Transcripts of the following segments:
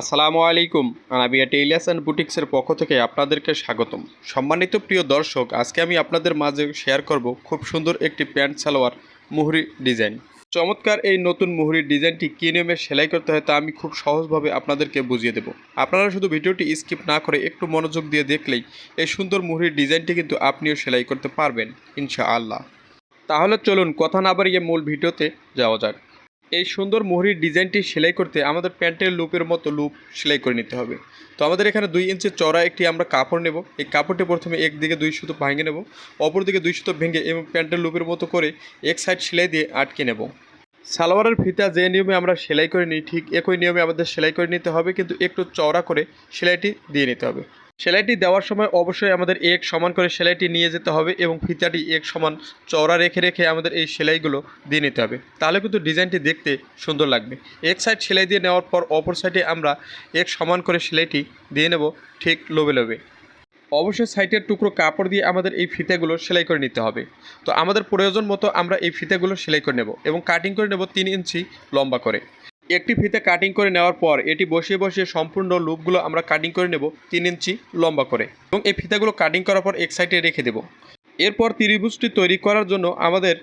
আসসালামু আলাইকুম, Anabia tailors and বুটিক্সের পক্ষ থেকে আপনাদেরকে স্বাগতম। সম্মানিত প্রিয় দর্শক, আজকে আমি আপনাদের মাঝে শেয়ার করব খুব সুন্দর একটি প্যান্ট সালোয়ার মুহুরি ডিজাইন। চমৎকার এই নতুন মুহুরির ডিজাইনটি কী নিয়মে সেলাই করতে হয় তা আমি খুব সহজভাবে আপনাদেরকে বুঝিয়ে দেব। আপনারা শুধু ভিডিওটি স্কিপ না করে একটু মনোযোগ দিয়ে দেখলেই এই সুন্দর মুহুরির ডিজাইনটি কিন্তু আপনিও সেলাই করতে পারবেন, ইনশাআল্লাহ। তাহলে চলুন, কথা না বাড়িয়ে মূল ভিডিওতে যাওয়া যাক। এই সুন্দর মোহরির ডিজাইনটি সেলাই করতে আমাদের প্যান্টের লুপের মতো লুপ সেলাই করে নিতে হবে। তো আমাদের এখানে দুই ইঞ্চি চড়া একটি আমরা কাপড় নেব। এই কাপড়টি প্রথমে একদিকে দুই সুতো ভেঙে নেব অপর দিকে দুই সুতো ভেঙে এবং প্যান্টের লুপের মতো করে এক সাইড সেলাই দিয়ে আটকে নেব। সালোয়ারের ফিতা যে নিয়মে আমরা সেলাই করে নিই, ঠিক একই নিয়মে আমাদের সেলাই করে নিতে হবে, কিন্তু একটু চওড়া করে সেলাইটি দিয়ে নিতে হবে। সেলাইটি দেওয়ার সময় অবশ্যই আমাদের এক সমান করে সেলাইটি নিয়ে যেতে হবে এবং ফিতাটি এক সমান চওড়া রেখে রেখে আমাদের এই সেলাইগুলো দিয়ে নিতে হবে। তাহলে কিন্তু ডিজাইনটি দেখতে সুন্দর লাগবে। এক সাইড সেলাই দিয়ে নেওয়ার পর অপর সাইডে আমরা এক সমান করে সেলাইটি দিয়ে নেব ঠিক লোবে লোবে অবশ্যই সাইটের টুকরো কাপড় দিয়ে আমাদের এই ফিতাগুলো সেলাই করে নিতে হবে। তো আমাদের প্রয়োজন মতো আমরা এই ফিতাগুলো সেলাই করে নেব এবং কাটিং করে নেব তিন ইঞ্চি লম্বা করে। একটি ফিতে কাটিং করে নেওয়ার পর এটি বসিয়ে বসিয়ে সম্পূর্ণ লুপগুলো আমরা কাটিং করে নেব তিন ইঞ্চি লম্বা করে এবং এই ফিতাগুলো কাটিং করার পর এক সাইডে রেখে দেব। এরপর ত্রিভুজটি তৈরি করার জন্য আমাদের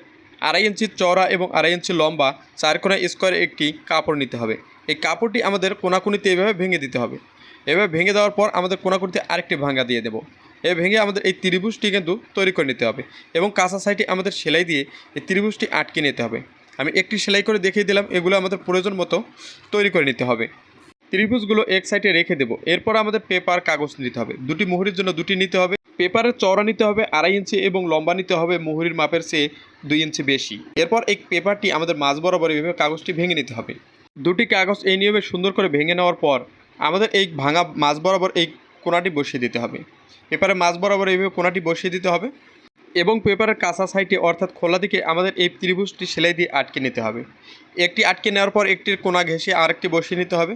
আড়াই ইঞ্চি চওড়া এবং আড়াই ইঞ্চি লম্বা চার কোনা স্কোয়ার একটি কাপড় নিতে হবে। এই কাপড়টি আমাদের কোনাকুনিতে এভাবে ভেঙে দিতে হবে। এভাবে ভেঙে দেওয়ার পর আমাদের কোনাকুনিতে আরেকটি ভাঙা দিয়ে দেবো। এ ভেঙে আমাদের এই ত্রিভুজটি কিন্তু তৈরি করে নিতে হবে এবং কাঁচা সাইডে আমাদের সেলাই দিয়ে এই ত্রিভুজটি আটকে নিতে হবে। আমি একটি সেলাই করে দেখিয়ে দিলাম, এগুলো আমাদের প্রয়োজন মতো তৈরি করে নিতে হবে। ত্রিভুজগুলো এক সাইডে রেখে দেবো। এরপর আমাদের পেপার, কাগজ নিতে হবে। দুটি মুহুরির জন্য দুটি নিতে হবে। পেপারের চওড়া নিতে হবে, আড়াই ইঞ্চি এবং লম্বা নিতে হবে। মুহুরির মাপের চেয়ে দুই ইঞ্চি বেশি। এরপর এই পেপারটি আমাদের মাঝ বরাবর এইভাবে কাগজটি ভেঙে নিতে হবে। দুটি কাগজ এই নিয়মে সুন্দর করে ভেঙে নেওয়ার পর আমাদের এই ভাঙা মাঝ বরাবর এই কোনাটি বসিয়ে দিতে হবে। পেপারের মাঝ বরাবর এইভাবে কোনাটি বসিয়ে দিতে হবে। এবং পেপারের কাঁচা সাইডে অর্থাৎ খোলা দিকে আমাদের এই ত্রিভুজটি সেলাই দিয়ে আটকে নিতে হবে। একটি আটকে নেওয়ার পর একটির কোনা ঘেঁষে আরেকটি বসিয়ে নিতে হবে।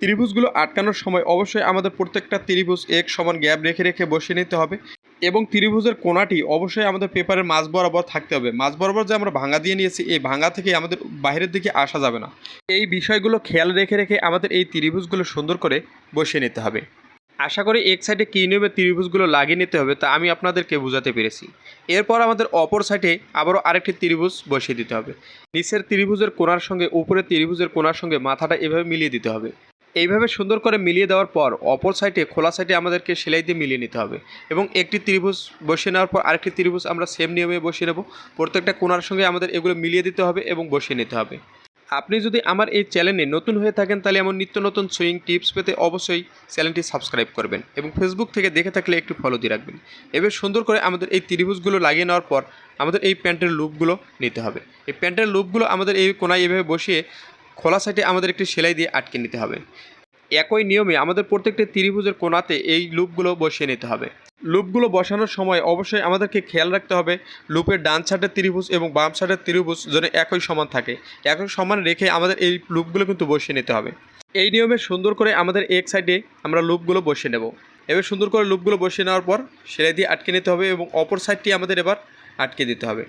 ত্রিভুজগুলো আটকানোর সময় অবশ্যই আমাদের প্রত্যেকটা ত্রিভুজ এক সমান গ্যাপ রেখে রেখে বসিয়ে নিতে হবে এবং ত্রিভুজের কোনাটি অবশ্যই আমাদের পেপারের মাঝ বরাবর থাকতে হবে। মাঝ বরাবর যে আমরা ভাঙা দিয়ে নিয়েছি, এই ভাঙা থেকে আমাদের বাইরের দিকে আসা যাবে না। এই বিষয়গুলো খেয়াল রেখে রেখে আমাদের এই ত্রিভুজগুলো সুন্দর করে বসিয়ে নিতে হবে। আশা করি এক সাইডে কী নিয়মে ত্রিভুজগুলো লাগিয়ে নিতে হবে, তা আমি আপনাদেরকে বোঝাতে পেরেছি। এরপর আমাদের অপর সাইডে আবারও আরেকটি ত্রিভুজ বসিয়ে দিতে হবে। নিচের ত্রিভুজের কোণার সঙ্গে উপরের ত্রিভুজের কোণার সঙ্গে মাথাটা এভাবে মিলিয়ে দিতে হবে। এইভাবে সুন্দর করে মিলিয়ে দেওয়ার পর অপর সাইডে, খোলা সাইডে আমাদেরকে সেলাই দিয়ে মিলিয়ে নিতে হবে এবং একটি ত্রিভুজ বসিয়ে নেওয়ার পর আরেকটি ত্রিভুজ আমরা সেম নিয়মে বসিয়ে নেব। প্রত্যেকটা কোনার সঙ্গে আমাদের এগুলো মিলিয়ে দিতে হবে এবং বসিয়ে নিতে হবে। আপনি যদি আমার এই চ্যানেলে নতুন হয়ে থাকেন, তাহলে এমন নিত্য নতুন সুইং টিপস পেতে অবশ্যই চ্যানেলটি সাবস্ক্রাইব করবেন এবং ফেসবুক থেকে দেখে থাকলে একটু ফলো দিয়ে রাখবেন। এবার সুন্দর করে আমাদের এই ত্রিভুজগুলো লাগিয়ে নেওয়ার পর আমাদের এই প্যান্টের লুপগুলো নিতে হবে। এই প্যান্টের লুপগুলো আমাদের এই কোনায় এভাবে বসিয়ে খোলা সাইডে আমাদের একটি সেলাই দিয়ে আটকে নিতে হবে। একই নিয়মে আমাদের প্রত্যেকটি ত্রিভুজের কোনাতে এই লুপগুলো বসিয়ে নিতে হবে। লুপগুলো বসানোর সময় অবশ্যই আমাদেরকে খেয়াল রাখতে হবে, লুপের ডান সাইডের ত্রিভুজ এবং বাম সাইডের ত্রিভুজ যেন একই সমান থাকে। একই সমান রেখে আমাদের এই লুপগুলো কিন্তু বসিয়ে নিতে হবে। এই নিয়মে সুন্দর করে আমাদের এক সাইডে আমরা লুপগুলো বসিয়ে নেব। এবার সুন্দর করে লুপগুলো বসিয়ে নেওয়ার পর সেলাই দিয়ে আটকে নিতে হবে এবং অপর সাইডটি আমাদের এবার আটকে দিতে হবে।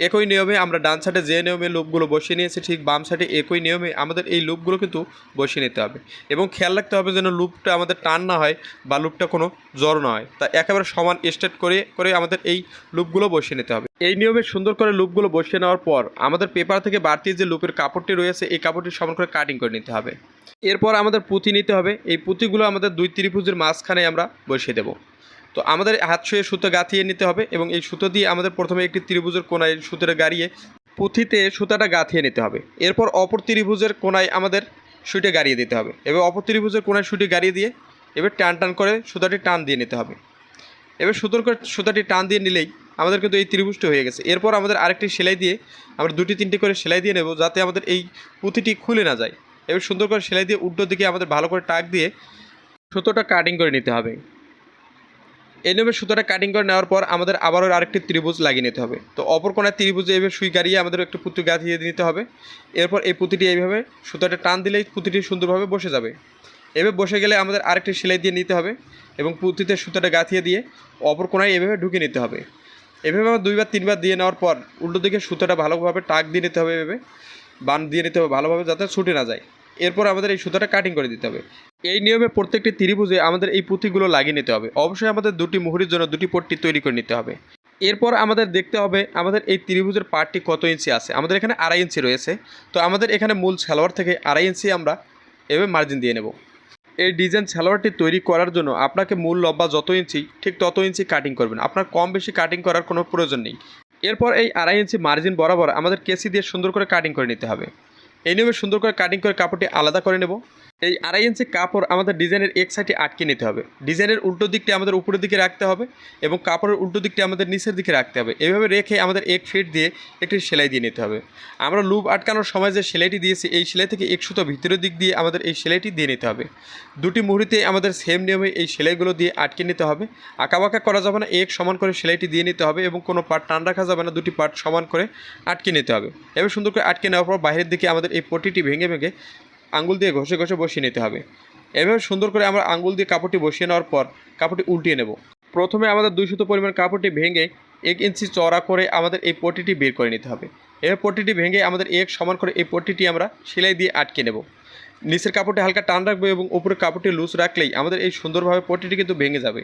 একই নিয়মে আমরা ডান সাইডে যে নিয়মে লুপগুলো বসিয়ে নিয়েছি, ঠিক বাম সাইডে একই নিয়মে আমাদের এই লুপগুলো কিন্তু বসিয়ে নিতে হবে। এবং খেয়াল রাখতে হবে যেন লুপটা আমাদের টান না হয় বা লুপটা কোনো জ্বর না হয়। তা একেবারে সমান স্ট্রেট করে করে আমাদের এই লুপগুলো বসিয়ে নিতে হবে। এই নিয়মে সুন্দর করে লুপগুলো বসিয়ে নেওয়ার পর আমাদের পেপার থেকে বাড়তি যে লুপের কাপড়টি রয়েছে, এই কাপড়টি সমান করে কাটিং করে নিতে হবে। এরপর আমাদের পুঁতি নিতে হবে। এই পুঁতিগুলো আমাদের দুই ত্রিভুজের মাঝখানে আমরা বসিয়ে দেবো। তো আমাদের হাত শুয়ে সুতো গাঁথিয়ে নিতে হবে এবং এই সুতো দিয়ে আমাদের প্রথমে একটি ত্রিভুজের কোনায় সুতোটা গাড়িয়ে পুঁথিতে সুতাটা গাঁথিয়ে নিতে হবে। এরপর অপর ত্রিভুজের কোনায় আমাদের সুইটে গাড়িয়ে দিতে হবে। এবার অপর ত্রিভুজের কোনায় সুইটে গাড়িয়ে দিয়ে এবার টান টান করে সুতাটি টান দিয়ে নিতে হবে। এবার সুতোর করে সুতাটি টান দিয়ে নিলেই আমাদের কিন্তু এই ত্রিভুজটি হয়ে গেছে। এরপর আমাদের আরেকটি সেলাই দিয়ে আমরা দুটি তিনটি করে সেলাই দিয়ে নেব যাতে আমাদের এই পুঁথিটি খুলে না যায়। এবার সুন্দর করে সেলাই দিয়ে উল্টো দিকে আমাদের ভালো করে টাক দিয়ে সুতোটা কাটিং করে নিতে হবে। এই নিয়মে সুতোটা কাটিং করে নেওয়ার পর আমাদের আবারও আরেকটি ত্রিভুজ লাগিয়ে নিতে হবে। তো অপর কোনায় ত্রিভুজে এইভাবে সুই গাড়িয়ে আমাদের একটু পুঁতি গাঁথিয়ে নিতে হবে। এরপর এই পুঁতিটি এইভাবে সুতোটা টান দিলেই পুঁতিটি সুন্দরভাবে বসে যাবে। এভাবে বসে গেলে আমাদের আরেকটি সেলাই দিয়ে নিতে হবে এবং পুঁতিতে সুতোটা গাঁথিয়ে দিয়ে অপর কোনায় এভাবে ঢুকে নিতে হবে। এভাবে আমরা দুইবার, তিনবার দিয়ে নেওয়ার পর উল্টো দিকে সুতোটা ভালোভাবে টাক দিয়ে নিতে হবে এভাবে, বান দিয়ে নিতে হবে ভালোভাবে যাতে ছুটে না যায়। এরপর আমাদের এই সুতোটা কাটিং করে দিতে হবে। এই নিয়মে প্রত্যেকটি ত্রিভুজে আমাদের এই পুঁথিগুলো লাগিয়ে নিতে হবে। অবশ্যই আমাদের দুটি মুহুরির জন্য দুটি পট্টি তৈরি করে নিতে হবে। এরপর আমাদের দেখতে হবে আমাদের এই ত্রিভুজের পার্টটি কত ইঞ্চি আছে। আমাদের এখানে আড়াই ইঞ্চি রয়েছে। তো আমাদের এখানে মূল সালোয়ার থেকে আড়াই ইঞ্চি আমরা এভাবে মার্জিন দিয়ে নেব। এই ডিজাইন সালোয়ারটি তৈরি করার জন্য আপনাকে মূল লম্বা যত ইঞ্চি, ঠিক তত ইঞ্চি কাটিং করবেন। আপনার কম বেশি কাটিং করার কোনো প্রয়োজন নেই। এরপর এই আড়াই ইঞ্চি মার্জিন বরাবর আমাদের কেসি দিয়ে সুন্দর করে কাটিং করে নিতে হবে। এই নিয়মে সুন্দর করে কাটিং করে কাপড়টি আলাদা করে নেব। এই আড়াই ইঞ্চি কাপড় আমাদের ডিজাইনের এক সাইডে আটকে নিতে হবে। ডিজাইনের উল্টো দিকটি আমাদের উপরের দিকে রাখতে হবে এবং কাপড়ের উল্টো দিকটি আমাদের নিচের দিকে রাখতে হবে। এভাবে রেখে আমাদের এক ফিট দিয়ে একটি সেলাই দিয়ে নিতে হবে। আমরা লুপ আটকানোর সময় যে সেলাইটি দিয়েছি, এই সেলাই থেকে এক সুতো ভিতরের দিক দিয়ে আমাদের এই সেলাইটি দিয়ে নিতে হবে। দুটি মুহুরিতে আমাদের সেম নিয়মে এই সেলাইগুলো দিয়ে আটকে নিতে হবে। আঁকাবাঁকা করা যাবে না, এক সমান করে সেলাইটি দিয়ে নিতে হবে এবং কোনো পার্ট টান রাখা যাবে না, দুটি পার্ট সমান করে আটকে নিতে হবে। এবার সুন্দর করে আটকে নেওয়ার পর বাইরের দিকে আমাদের এই পটিটি ভেঙে ভেঙে আঙ্গুল দিয়ে ঘষে ঘষে বসিয়ে নিতে হবে। এভাবে সুন্দর করে আমরা আঙ্গুল দিয়ে কাপড়টি বসিয়ে নেওয়ার পর কাপড়টি উল্টিয়ে নেব। প্রথমে আমাদের দুই সুতো পরিমাণ কাপড়টি ভেঙে এক ইঞ্চি চড়া করে আমাদের এই পটিটি বের করে নিতে হবে। এবার পটিটি ভেঙে আমাদের এক সমান করে এই পটিটি আমরা সেলাই দিয়ে আটকে নেব। নিচের কাপড়টি হালকা টান রাখব এবং উপরের কাপড়টি লুজ রাখলেই আমাদের এই সুন্দরভাবে পটিটি কিন্তু ভেঙে যাবে।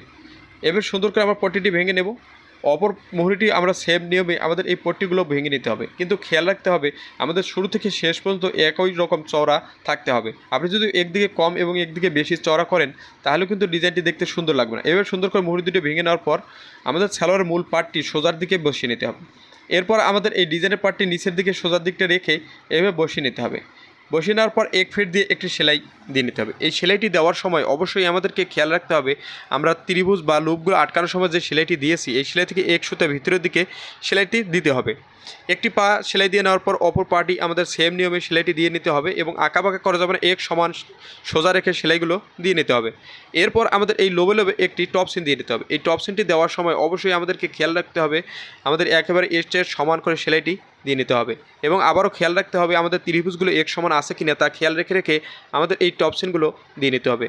এবার সুন্দর করে আমরা পটিটি ভেঙে নেব। অপর মুহুরিটি আমরা সেম নিয়মে আমাদের এই পট্টিগুলো ভেঙে নিতে হবে। কিন্তু খেয়াল রাখতে হবে, আমাদের শুরু থেকে শেষ পর্যন্ত একই রকম চওড়া থাকতে হবে। আপনি যদি একদিকে কম এবং একদিকে বেশি চওড়া করেন, তাহলে কিন্তু ডিজাইনটি দেখতে সুন্দর লাগবে না। এবার সুন্দর করে মুহুরি দুটি ভেঙে নেওয়ার পর, আমাদের সালোয়ারের মূল পার্টটি সোজার দিকে বসিয়ে নিতে হবে। এরপর আমাদের এই ডিজাইনের পার্টটি নিচের দিকে সোজার দিকটা রেখে এভাবে বসিয়ে নিতে হবে। বসিয়ে নেওয়ার পর এক ফিট দিয়ে একটি সেলাই দিয়ে নিতে হবে। এই সেলাইটি দেওয়ার সময় অবশ্যই আমাদেরকে খেয়াল রাখতে হবে, আমরা ত্রিভুজ বা লুপগুলো আটকানোর সময় যে সেলাইটি দিয়েছি, এই সেলাই থেকে এক সুতা ভিতরের দিকে সেলাইটি দিতে হবে। একটি পা সেলাই দিয়ে নেওয়ার পর অপর পাটি আমাদের সেম নিয়মে সেলাইটি দিয়ে নিতে হবে এবং আঁকাবাঁকা করা যাবে না, এক সমান সোজা রেখে সেলাইগুলো দিয়ে নিতে হবে। এরপর আমাদের এই লোবে লোবে একটি টপ সিন দিয়ে নিতে হবে। এই টপ সিনটি দেওয়ার সময় অবশ্যই আমাদেরকে খেয়াল রাখতে হবে, আমাদের একেবারে এস্টের সমান করে সেলাইটি দিয়ে নিতে হবে এবং আবারও খেয়াল রাখতে হবে আমাদের ত্রিভুজগুলো এক সমান আছে কিনা তা খেয়াল রেখে রেখে আমাদের এই টপসিনগুলো দিয়ে নিতে হবে।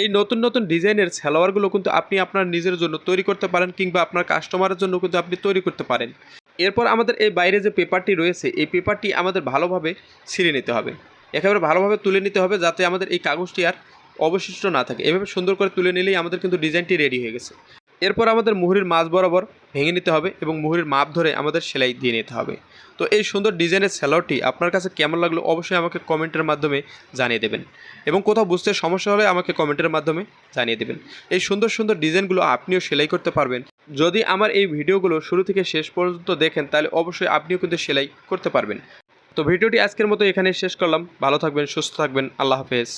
এই নতুন নতুন ডিজাইনের সালোয়ারগুলো কিন্তু আপনি আপনার নিজের জন্য তৈরি করতে পারেন কিংবা আপনার কাস্টমারের জন্য কিন্তু আপনি তৈরি করতে পারেন। এরপর আমাদের এই বাইরে যে পেপারটি রয়েছে, এই পেপারটি আমাদের ভালোভাবে ছিঁড়ে নিতে হবে। একেবারে ভালোভাবে তুলে নিতে হবে যাতে আমাদের এই কাগজটি আর অবশিষ্ট না থাকে। এভাবে সুন্দর করে তুলে নিলেই আমাদের কিন্তু ডিজাইনটি রেডি হয়ে গেছে। এরপর আমাদের মুহুরির মাছ বরাবর ভেঙে নিতে হবে এবং মুহুরির মাপ ধরে আমাদের সেলাই দিয়ে নিতে হবে। তো এই সুন্দর ডিজাইনের স্যালোয়ারটি আপনার কাছে কেমন লাগল অবশ্যই আমাকে কমেন্টের মাধ্যমে জানিয়ে দেবেন। এবং কোথাও বুঝতে সমস্যা হলে আমাকে কমেন্টের মাধ্যমে জানিয়ে দেবেন। এই সুন্দর সুন্দর ডিজাইনগুলো আপনিও সেলাই করতে পারবেন। যদি আমার এই ভিডিওগুলো শুরু থেকে শেষ পর্যন্ত দেখেন, তাহলে অবশ্যই আপনিও কিন্তু সেলাই করতে পারবেন। তো ভিডিওটি আজকের মতো এখানে শেষ করলাম। ভালো থাকবেন, সুস্থ থাকবেন। আল্লাহ হাফেজ।